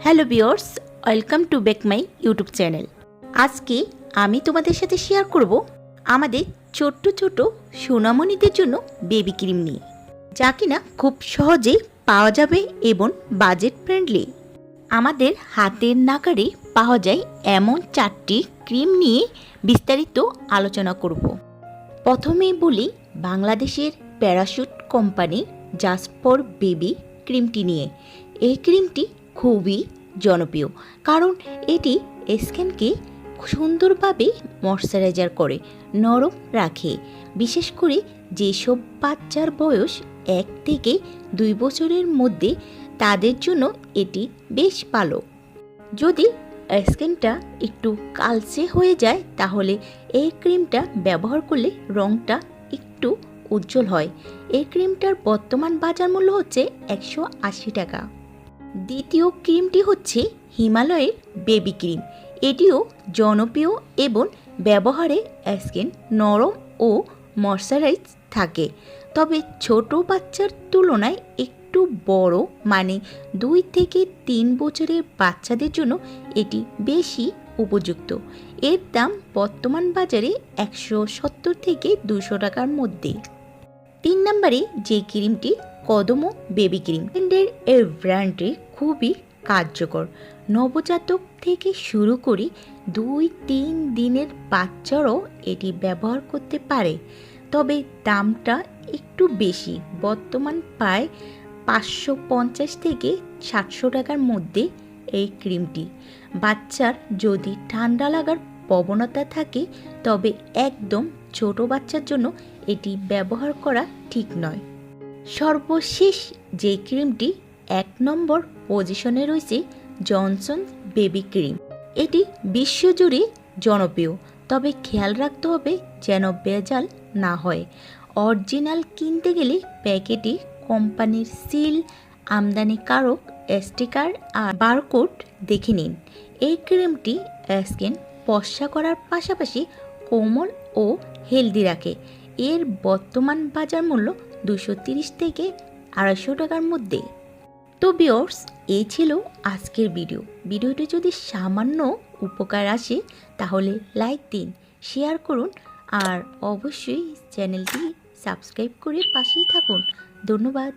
Hello viewers welcome to back my YouTube channel আজকে আমি তোমাদের সাথে শেয়ার করব আমাদের ছোট্ট ছোট সোনামণিদের জন্য বেবি ক্রিম নিয়ে, যা কিনা খুব সহজে পাওয়া যাবে এবং বাজেট ফ্রেন্ডলি আমাদের হাতের নাকারে পাওয়া যায় এমন চারটি ক্রিম নিয়ে বিস্তারিত আলোচনা করব। প্রথমেই বলি বাংলাদেশের Parachute company just for baby ক্রিমটি নিয়ে। এই ক্রিমটি খুবই জনপ্রিয়। কারণ এটি স্কিনকে সুন্দরভাবে ময়শ্চারাইজার করে, নরম রাখে। বিশেষ করে যেসব বাচ্চার বয়স এক থেকে দুই বছরের মধ্যে, তাদের জন্য এটি বেশ ভালো। যদি স্কিনটা একটু কালচে হয়ে যায়, তাহলে এই ক্রিমটা ব্যবহার করলে রঙটা একটু উজ্জ্বল হয়। এই ক্রিমটার বর্তমান বাজার মূল্য হচ্ছে একশো আশি টাকা। দ্বিতীয় ক্রিমটি হচ্ছে হিমালয়ের বেবি ক্রিম। এটিও জনপ্রিয় এবং ব্যবহারে স্কিন নরম ও ময়শ্চারাইজ থাকে। তবে ছোট বাচ্চার তুলনায় একটু বড় মানে দুই থেকে তিন বছরের বাচ্চাদের জন্য এটি বেশি উপযুক্ত। এর দাম বর্তমান বাজারে একশো সত্তর থেকে দুশো টাকার মধ্যে। তিন নম্বরে যে ক্রিমটি কদমো বেবি ক্রিম। ব্র্যান্ডের এই ব্র্যান্ডটি খুবই কার্যকর। নবজাতক থেকে শুরু করে দুই তিন দিনের বাচ্চারাও এটি ব্যবহার করতে পারে। তবে দামটা একটু বেশি। বর্তমান প্রায় পাঁচশো পঞ্চাশ থেকে সাতশো টাকার মধ্যে এই ক্রিমটি। বাচ্চার যদি ঠান্ডা লাগার প্রবণতা থাকে, তবে একদম ছোট বাচ্চার জন্য এটি ব্যবহার করা ঠিক নয়। সর্বশেষ যে ক্রিমটি এক নম্বর পজিশনে রয়েছে জনসন বেবি ক্রিম। এটি বিশ্বজুড়ে জনপ্রিয়, তবে খেয়াল রাখতে হবে যেন বেজাল না হয়। অরিজিনাল কিনতে গেলে প্যাকেটে কোম্পানির সিল, আমদানিকারক স্টিকার আর বারকোড দেখে নিন। এই ক্রিমটি স্কিন পশা করার পাশাপাশি কোমল ও হেলদি রাখে। এর বর্তমান বাজার মূল্য দুশো থেকে আড়াইশো টাকার মধ্যে। তো বিয়র্স এই ছিল আজকের ভিডিও ভিডিওটি যদি সামান্য উপকার আসে, তাহলে লাইক দিন শেয়ার করুন, আর অবশ্যই চ্যানেলটি সাবস্ক্রাইব করে পাশেই থাকুন। ধন্যবাদ।